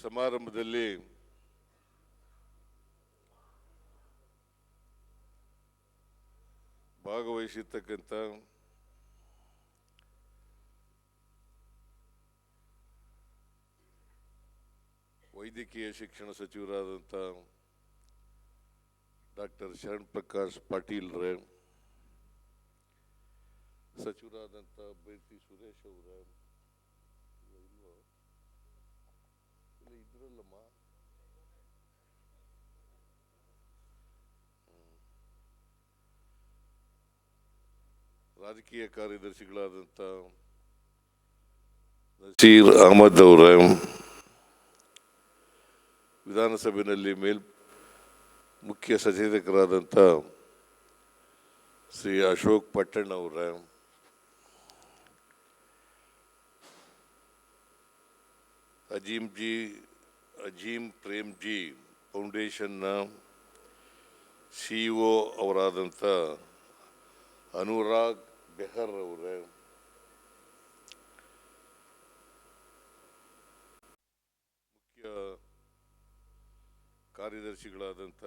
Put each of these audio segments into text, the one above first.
ಸಮಾರಂಭದಲ್ಲಿ ಭಾಗವಹಿಸಿರ್ತಕ್ಕಂಥ ವೈದ್ಯಕೀಯ ಶಿಕ್ಷಣ ಸಚಿವರಾದಂಥ ಡಾಕ್ಟರ್ ಶರಣ್ ಪ್ರಕಾಶ್ ಪಾಟೀಲ್ ರೇ ಸಚಿವರಾದಂಥ ಅಭ್ಯರ್ಥಿ ಸುರೇಶ್ ಅವರ ಇಲ್ಲ ಇದ್ರಲ್ಲಮ್ಮ ರಾಜಕೀಯ ಕಾರ್ಯದರ್ಶಿಗಳಾದಂಥ ನಸೀರ್ ಅಹಮದ್ ಅವರ, ವಿಧಾನಸಭೆಯಲ್ಲಿ ಮೇಲ್ ಮುಖ್ಯ ಸಚೇತಕರಾದಂಥ ಶ್ರೀ ಅಶೋಕ್ ಪಟ್ಟಣ್ ಅವರ ಅಜೀಮ್ ಜಿ ಅಜೀಮ್ ಪ್ರೇಮ್ಜಿ ಫೌಂಡೇಶನ್ನ ಸಿ ಇ ಒ ಅವರಾದಂಥ ಅನುರಾಗ್ ಬೆಹರ್ ಅವರ. ಮುಖ್ಯ ಕಾರ್ಯದರ್ಶಿಗಳಾದಂಥ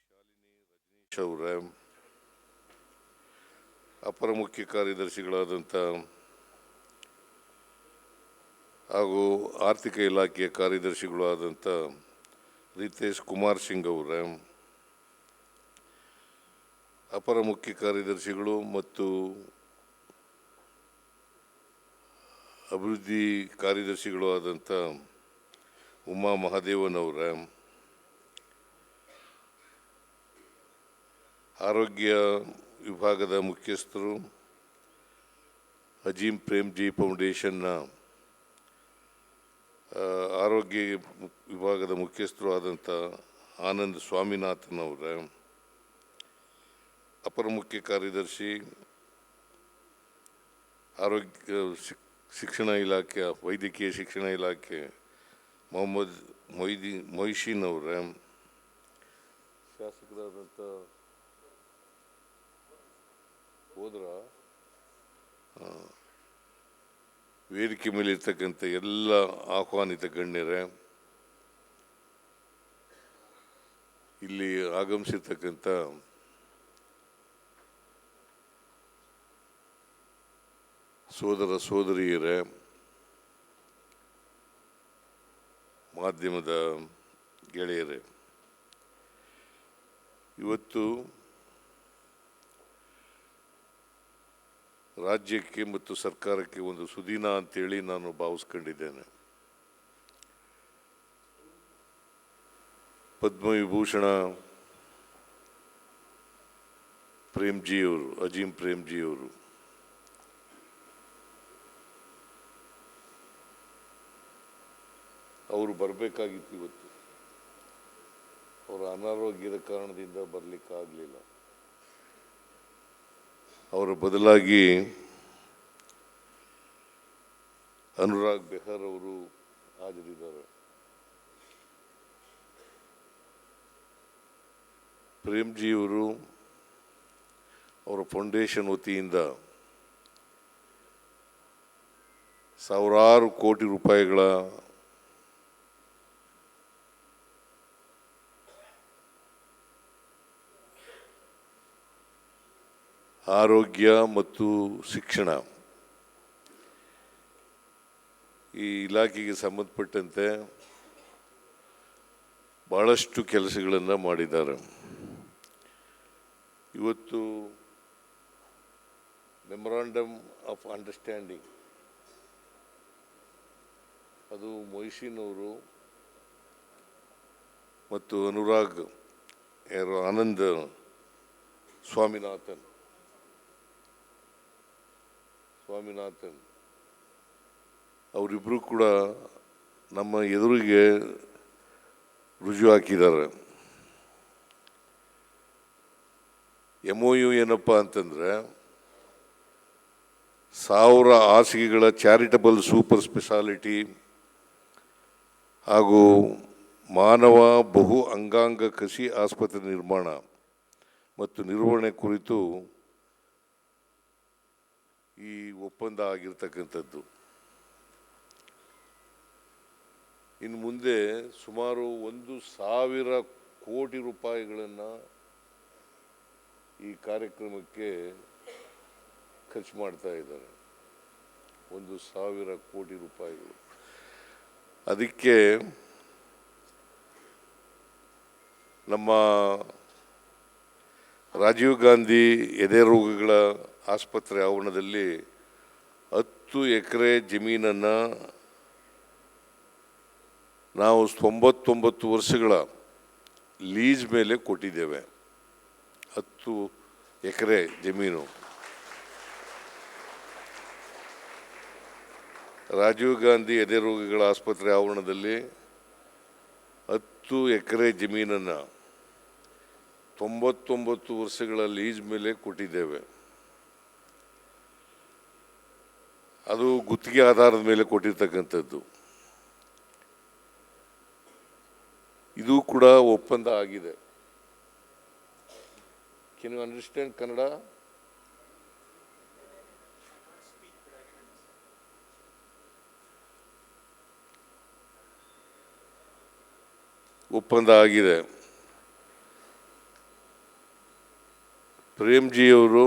ಶ್ರೀಮತಿ ಶಾಲಿನಿ ರಜನೀಶ್ ಅವರ. ಅಪರ ಮುಖ್ಯ ಕಾರ್ಯದರ್ಶಿಗಳಾದಂಥ ಹಾಗೂ ಆರ್ಥಿಕ ಇಲಾಖೆಯ ಕಾರ್ಯದರ್ಶಿಗಳು ಆದಂಥ ರಿತೇಶ್ ಕುಮಾರ್ ಸಿಂಗ್ ಅವರ, ಅಪರ ಮುಖ್ಯ ಕಾರ್ಯದರ್ಶಿಗಳು ಮತ್ತು ಅಭಿವೃದ್ಧಿ ಕಾರ್ಯದರ್ಶಿಗಳು ಆದಂಥ ಉಮಾ ಮಹಾದೇವನ್ ಅವರ, ಆರೋಗ್ಯ ವಿಭಾಗದ ಮುಖ್ಯಸ್ಥರು ಅಜೀಂ ಪ್ರೇಮ್ಜಿ ಫೌಂಡೇಶನ್ನ ಆರೋಗ್ಯ ವಿಭಾಗದ ಮುಖ್ಯಸ್ಥರು ಆದಂಥ ಆನಂದ್ ಸ್ವಾಮಿನಾಥನ್ ಅವರ ಅಪರ ಮುಖ್ಯ ಕಾರ್ಯದರ್ಶಿ, ಆರೋಗ್ಯ ಶಿಕ್- ಶಿಕ್ಷಣ ಇಲಾಖೆ, ವೈದ್ಯಕೀಯ ಶಿಕ್ಷಣ ಇಲಾಖೆ, ಮೊಹಮ್ಮದ್ ಮೊಯ್ದಿ ಮೊಯ್ಶೀನ್ ಅವರ ಶಾಸಕರಾದಂಥ ಹೋದ್ರ ವೇದಿಕೆ ಮೇಲೆ ಇರ್ತಕ್ಕಂಥ ಎಲ್ಲ ಆಹ್ವಾನಿತ ಗಣ್ಯರೇ ಇಲ್ಲಿ ಆಗಮಿಸಿರ್ತಕ್ಕಂಥ ಸೋದರ ಸೋದರಿಯರೇ ಮಾಧ್ಯಮದ ಗೆಳೆಯರೇ ಇವತ್ತು ರಾಜ್ಯಕ್ಕೆ ಮತ್ತು ಸರ್ಕಾರಕ್ಕೆ ಒಂದು ಸುದಿನ ಅಂತೇಳಿ ನಾನು ಭಾವಿಸ್ಕೊಂಡಿದ್ದೇನೆ. ಪದ್ಮವಿಭೂಷಣ ಪ್ರೇಮ್ಜಿಯವರು, ಅಜೀಂ ಪ್ರೇಮ್ಜಿಯವರು, ಅವರು ಬರಬೇಕಾಗಿತ್ತು ಇವತ್ತು. ಅವರ ಅನಾರೋಗ್ಯದ ಕಾರಣದಿಂದ ಬರಲಿಕ್ಕಾಗಲಿಲ್ಲ. ಅವರ ಬದಲಾಗಿ ಅನುರಾಗ್ ಬೆಹರ್ ಅವರು ಹಾಜರಿದ್ದಾರೆ. ಪ್ರೇಮ್ಜಿಯವರು ಅವರ ಫೌಂಡೇಶನ್ ವತಿಯಿಂದ ಸಾವಿರಾರು ಕೋಟಿ ರೂಪಾಯಿಗಳ ಆರೋಗ್ಯ ಮತ್ತು ಶಿಕ್ಷಣ. ಈ ಇಲಾಖೆಗೆ ಸಂಬಂಧಪಟ್ಟಂತೆ ಭಾಳಷ್ಟು ಕೆಲಸಗಳನ್ನು ಮಾಡಿದ್ದಾರೆ. ಇವತ್ತು ಮೆಮೊರಾಂಡಮ್ ಆಫ್ ಅಂಡರ್ಸ್ಟ್ಯಾಂಡಿಂಗ್ ಅದು ಮೊಯ್ಸಿನವರು ಮತ್ತು ಅನುರಾಗ್ ಯಾರು ಆನಂದ್ ಸ್ವಾಮಿನಾಥನ್ ಸ್ವಾಮಿನಾಥನ್. ಅವರಿಬ್ಬರು ಕೂಡ ನಮ್ಮ ಎದುರಿಗೆ ರುಜು ಹಾಕಿದ್ದಾರೆ. ಎಂ ಒ ಯು ಏನಪ್ಪ ಅಂತಂದರೆ, ಸಾವಿರ ಹಾಸಿಗೆಗಳ ಚಾರಿಟಬಲ್ ಸೂಪರ್ ಸ್ಪೆಷಾಲಿಟಿ ಹಾಗೂ ಮಾನವ ಬಹು ಅಂಗಾಂಗ ಕಸಿ ಆಸ್ಪತ್ರೆ ನಿರ್ಮಾಣ ಮತ್ತು ನಿರ್ವಹಣೆ ಕುರಿತು ಈ ಒಪ್ಪಂದ ಆಗಿರ್ತಕ್ಕಂಥದ್ದು. ಇನ್ನು ಮುಂದೆ ಸುಮಾರು ಒಂದು ಸಾವಿರ ಕೋಟಿ ರೂಪಾಯಿಗಳನ್ನು ಈ ಕಾರ್ಯಕ್ರಮಕ್ಕೆ ಖರ್ಚು ಮಾಡ್ತಾ ಇದ್ದಾರೆ. ಒಂದು ಸಾವಿರ ಕೋಟಿ ರೂಪಾಯಿಗಳು. ಅದಕ್ಕೆ ನಮ್ಮ ರಾಜೀವ್ ಗಾಂಧಿ ಎದೆ ರೋಗಗಳ ಆಸ್ಪತ್ರೆ ಆವರಣದಲ್ಲಿ ಹತ್ತು ಎಕರೆ ಜಮೀನನ್ನು ನಾವು ತೊಂಬತ್ತೊಂಬತ್ತು ವರ್ಷಗಳ ಲೀಸ್ ಮೇಲೆ ಕೊಟ್ಟಿದ್ದೇವೆ. ಹತ್ತು ಎಕರೆ ಜಮೀನು. ರಾಜೀವ್ ಗಾಂಧಿ ಎದೆ ರೋಗಿಗಳ ಆಸ್ಪತ್ರೆ ಆವರಣದಲ್ಲಿ ಹತ್ತು ಎಕರೆ ಜಮೀನನ್ನು ತೊಂಬತ್ತೊಂಬತ್ತು ವರ್ಷಗಳ ಲೀಜ್ ಮೇಲೆ ಕೊಟ್ಟಿದ್ದೇವೆ. ಅದು ಗುತ್ತಿಗೆ ಆಧಾರದ ಮೇಲೆ ಕೊಟ್ಟಿರ್ತಕ್ಕಂಥದ್ದು. ಇದು ಕೂಡ ಒಪ್ಪಂದ ಆಗಿದೆ. ಕೆನ್ ಯು ಅಂಡರ್ಸ್ಟ್ಯಾಂಡ್ ಕನ್ನಡ ಒಪ್ಪಂದ ಆಗಿದೆ. ಪ್ರೇಮ್ಜಿಯವರು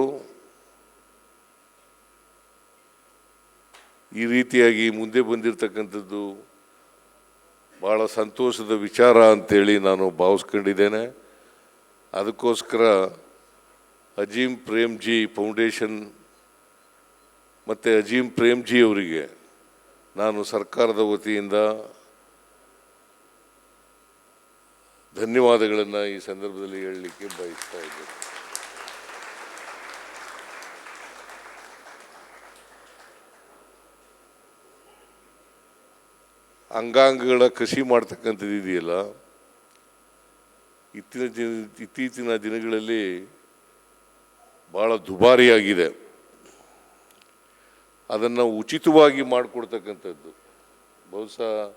ಈ ರೀತಿಯಾಗಿ ಮುಂದೆ ಬಂದಿರತಕ್ಕಂಥದ್ದು ಭಾಳ ಸಂತೋಷದ ವಿಚಾರ ಅಂತೇಳಿ ನಾನು ಭಾವಿಸ್ಕೊಂಡಿದ್ದೇನೆ. ಅದಕ್ಕೋಸ್ಕರ ಅಜೀಮ್ ಪ್ರೇಮ್ಜಿ ಫೌಂಡೇಶನ್ ಮತ್ತು ಅಜೀಮ್ ಪ್ರೇಮ್ಜಿ ಅವರಿಗೆ ನಾನು ಸರ್ಕಾರದ ವತಿಯಿಂದ ಧನ್ಯವಾದಗಳನ್ನು ಈ ಸಂದರ್ಭದಲ್ಲಿ ಹೇಳಲಿಕ್ಕೆ ಬಯಸ್ತಾ ಇದ್ದೇನೆ. ಅಂಗಾಂಗಗಳ ಕೃಷಿ ಮಾಡ್ತಕ್ಕಂಥದ್ದು ಇದೆಯಲ್ಲ? ಇತ್ತಿನ ದಿನ, ಇತ್ತೀಚಿನ ದಿನಗಳಲ್ಲಿ ಭಾಳ ದುಬಾರಿಯಾಗಿದೆ. ಅದನ್ನು ಉಚಿತವಾಗಿ ಮಾಡಿಕೊಡ್ತಕ್ಕಂಥದ್ದು. ಬಹುಶಃ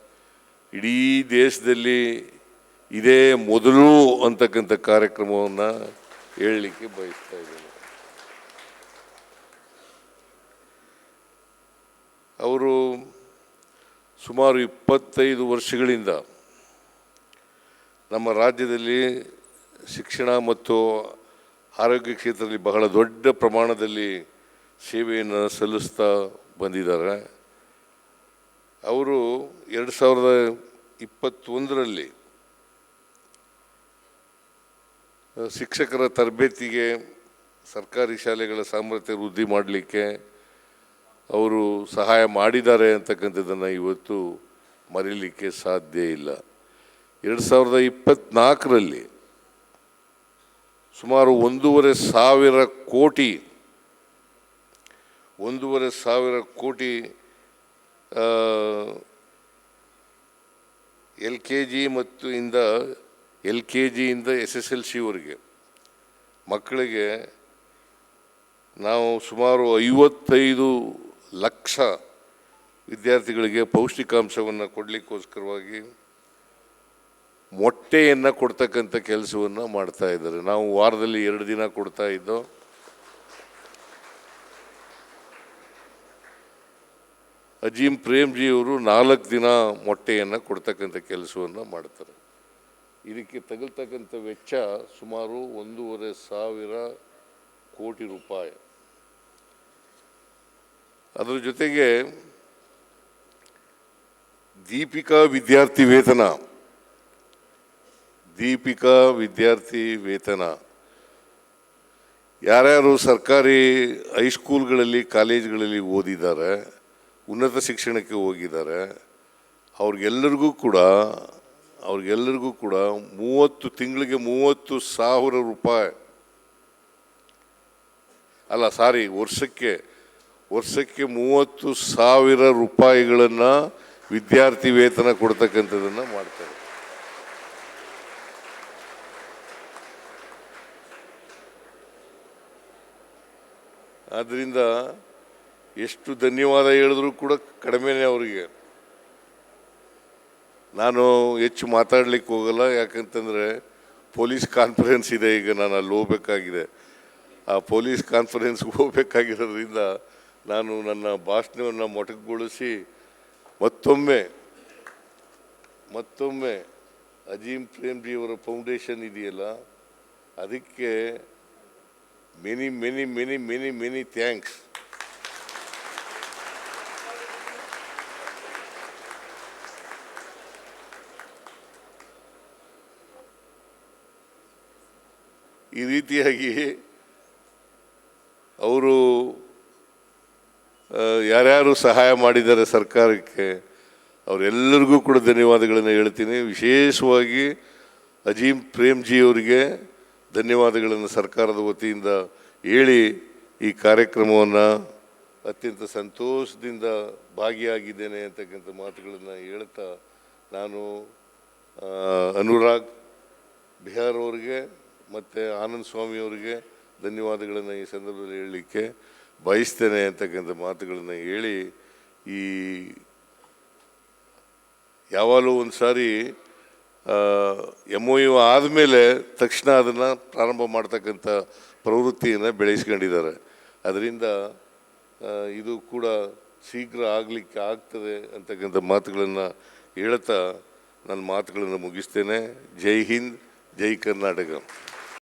ಇಡೀ ದೇಶದಲ್ಲಿ ಇದೇ ಮೊದಲು ಅಂತಕ್ಕಂಥ ಕಾರ್ಯಕ್ರಮವನ್ನು ಹೇಳಲಿಕ್ಕೆ ಬಯಸ್ತಾ ಇದ್ದೇನೆ. ಅವರು ಸುಮಾರು ಇಪ್ಪತ್ತೈದು ವರ್ಷಗಳಿಂದ ನಮ್ಮ ರಾಜ್ಯದಲ್ಲಿ ಶಿಕ್ಷಣ ಮತ್ತು ಆರೋಗ್ಯ ಕ್ಷೇತ್ರದಲ್ಲಿ ಬಹಳ ದೊಡ್ಡ ಪ್ರಮಾಣದಲ್ಲಿ ಸೇವೆಯನ್ನು ಸಲ್ಲಿಸ್ತಾ ಬಂದಿದ್ದಾರೆ. ಅವರು ಎರಡು ಸಾವಿರದ ಇಪ್ಪತ್ತೊಂದರಲ್ಲಿ ಶಿಕ್ಷಕರ ತರಬೇತಿಗೆ ಸರ್ಕಾರಿ ಶಾಲೆಗಳ ಸಾಮರ್ಥ್ಯ ವೃದ್ಧಿ ಮಾಡಲಿಕ್ಕೆ ಅವರು ಸಹಾಯ ಮಾಡಿದ್ದಾರೆ ಅಂತಕ್ಕಂಥದ್ದನ್ನು ಇವತ್ತು ಮರೀಲಿಕ್ಕೆ ಸಾಧ್ಯ ಇಲ್ಲ. ಎರಡು ಸಾವಿರದ ಇಪ್ಪತ್ತ್ನಾಲ್ಕರಲ್ಲಿ ಸುಮಾರು ಒಂದೂವರೆ ಸಾವಿರ ಕೋಟಿ, ಒಂದೂವರೆ ಸಾವಿರ ಕೋಟಿ ಎಲ್ ಕೆ ಜಿ ಮತ್ತು ಇಂದ ಎಲ್ ಕೆ ಜಿಯಿಂದ ಎಸ್ ಎಸ್ ಎಲ್ ಸಿವರೆಗೆ ಮಕ್ಕಳಿಗೆ ನಾವು ಸುಮಾರು ಐವತ್ತೈದು ಲಕ್ಷ ವಿದ್ಯಾರ್ಥಿಗಳಿಗೆ ಪೌಷ್ಟಿಕಾಂಶವನ್ನು ಕೊಡಲಿಕ್ಕೋಸ್ಕರವಾಗಿ ಮೊಟ್ಟೆಯನ್ನು ಕೊಡ್ತಕ್ಕಂಥ ಕೆಲಸವನ್ನು ಮಾಡ್ತಾ ಇದ್ದಾರೆ. ನಾವು ವಾರದಲ್ಲಿ ಎರಡು ದಿನ ಕೊಡ್ತಾ ಇದ್ದೋ, ಅಜೀಂ ಪ್ರೇಮ್ಜಿ ಅವರು ನಾಲ್ಕು ದಿನ ಮೊಟ್ಟೆಯನ್ನು ಕೊಡ್ತಕ್ಕಂಥ ಕೆಲಸವನ್ನು ಮಾಡ್ತಾರೆ. ಇದಕ್ಕೆ ತಗಲ್ತಕ್ಕಂಥ ವೆಚ್ಚ ಸುಮಾರು ಒಂದೂವರೆ ಸಾವಿರ ಕೋಟಿ ರೂಪಾಯಿ. ಅದರ ಜೊತೆಗೆ ದೀಪಿಕಾ ವಿದ್ಯಾರ್ಥಿ ವೇತನ. ದೀಪಿಕಾ ವಿದ್ಯಾರ್ಥಿ ವೇತನ. ಯಾರ್ಯಾರು ಸರ್ಕಾರಿ ಹೈಸ್ಕೂಲ್ಗಳಲ್ಲಿ ಕಾಲೇಜ್ಗಳಲ್ಲಿ ಓದಿದ್ದಾರೆ, ಉನ್ನತ ಶಿಕ್ಷಣಕ್ಕೆ ಹೋಗಿದ್ದಾರೆ, ಅವ್ರಿಗೆಲ್ಲರಿಗೂ ಕೂಡ ಅವ್ರಿಗೆಲ್ಲರಿಗೂ ಕೂಡ ಮೂವತ್ತು ತಿಂಗಳಿಗೆ ಮೂವತ್ತು ಸಾವಿರ ರೂಪಾಯಿ. ಅಲ್ಲ, ಸಾರಿ, ವರ್ಷಕ್ಕೆ ವರ್ಷಕ್ಕೆ ಮೂವತ್ತು ಸಾವಿರ ರೂಪಾಯಿಗಳನ್ನು ವಿದ್ಯಾರ್ಥಿ ವೇತನ ಕೊಡ್ತಕ್ಕಂಥದ್ದನ್ನು ಮಾಡ್ತಾರೆ. ಆದ್ದರಿಂದ ಎಷ್ಟು ಧನ್ಯವಾದ ಹೇಳಿದ್ರೂ ಕೂಡ ಕಡಿಮೆನೆ ಅವರಿಗೆ. ನಾನು ಹೆಚ್ಚು ಮಾತಾಡ್ಲಿಕ್ಕೆ ಹೋಗಲ್ಲ, ಯಾಕಂತಂದರೆ ಪೊಲೀಸ್ ಕಾನ್ಫರೆನ್ಸ್ ಇದೆ, ಈಗ ನಾನು ಅಲ್ಲಿ ಹೋಗ್ಬೇಕಾಗಿದೆ. ಆ ಪೊಲೀಸ್ ಕಾನ್ಫರೆನ್ಸ್ಗೆ ಹೋಗ್ಬೇಕಾಗಿರೋದ್ರಿಂದ ನಾನು ನನ್ನ ಭಾಷಣವನ್ನು ಮೊಟಕುಗೊಳಿಸಿ ಮತ್ತೊಮ್ಮೆ ಮತ್ತೊಮ್ಮೆ ಅಜೀಂ ಪ್ರೇಮ್ಜಿಯವರ ಫೌಂಡೇಶನ್ ಇದೆಯಲ್ಲ, ಅದಕ್ಕೆ many many many many many thanks. ಈ ರೀತಿಯಾಗಿ ಅವರು ಯಾರ್ಯಾರು ಸಹಾಯ ಮಾಡಿದ್ದಾರೆ ಸರ್ಕಾರಕ್ಕೆ, ಅವರೆಲ್ಲರಿಗೂ ಕೂಡ ಧನ್ಯವಾದಗಳನ್ನು ಹೇಳ್ತೀನಿ. ವಿಶೇಷವಾಗಿ ಅಜೀಮ್ ಪ್ರೇಮ್ಜಿ ಅವರಿಗೆ ಧನ್ಯವಾದಗಳನ್ನು ಸರ್ಕಾರದ ವತಿಯಿಂದ ಹೇಳಿ ಈ ಕಾರ್ಯಕ್ರಮವನ್ನು ಅತ್ಯಂತ ಸಂತೋಷದಿಂದ ಭಾಗಿಯಾಗಿದ್ದೇನೆ ಅಂತಕ್ಕಂಥ ಮಾತುಗಳನ್ನು ಹೇಳ್ತಾ ನಾನು ಅನುರಾಗ್ ಬಿಹಾರ್ ಅವರಿಗೆ ಮತ್ತು ಆನಂದ್ ಸ್ವಾಮಿ ಅವರಿಗೆ ಧನ್ಯವಾದಗಳನ್ನು ಈ ಸಂದರ್ಭದಲ್ಲಿ ಹೇಳಲಿಕ್ಕೆ ಬಯಸ್ತೇನೆ ಅಂತಕ್ಕಂಥ ಮಾತುಗಳನ್ನು ಹೇಳಿ ಈ ಯಾವಾಗಲೂ ಒಂದು ಸಾರಿ ಎಂ ಒ ಯು ಆದಮೇಲೆ ತಕ್ಷಣ ಅದನ್ನು ಪ್ರಾರಂಭ ಮಾಡ್ತಕ್ಕಂಥ ಪ್ರವೃತ್ತಿಯನ್ನು ಬೆಳೆಸ್ಕೊಂಡಿದ್ದಾರೆ. ಅದರಿಂದ ಇದು ಕೂಡ ಶೀಘ್ರ ಆಗಲಿಕ್ಕೆ ಆಗ್ತದೆ ಅಂತಕ್ಕಂಥ ಮಾತುಗಳನ್ನು ಹೇಳ್ತಾ ನನ್ನ ಮಾತುಗಳನ್ನು ಮುಗಿಸ್ತೇನೆ. ಜೈ ಹಿಂದ್, ಜೈ ಕರ್ನಾಟಕ.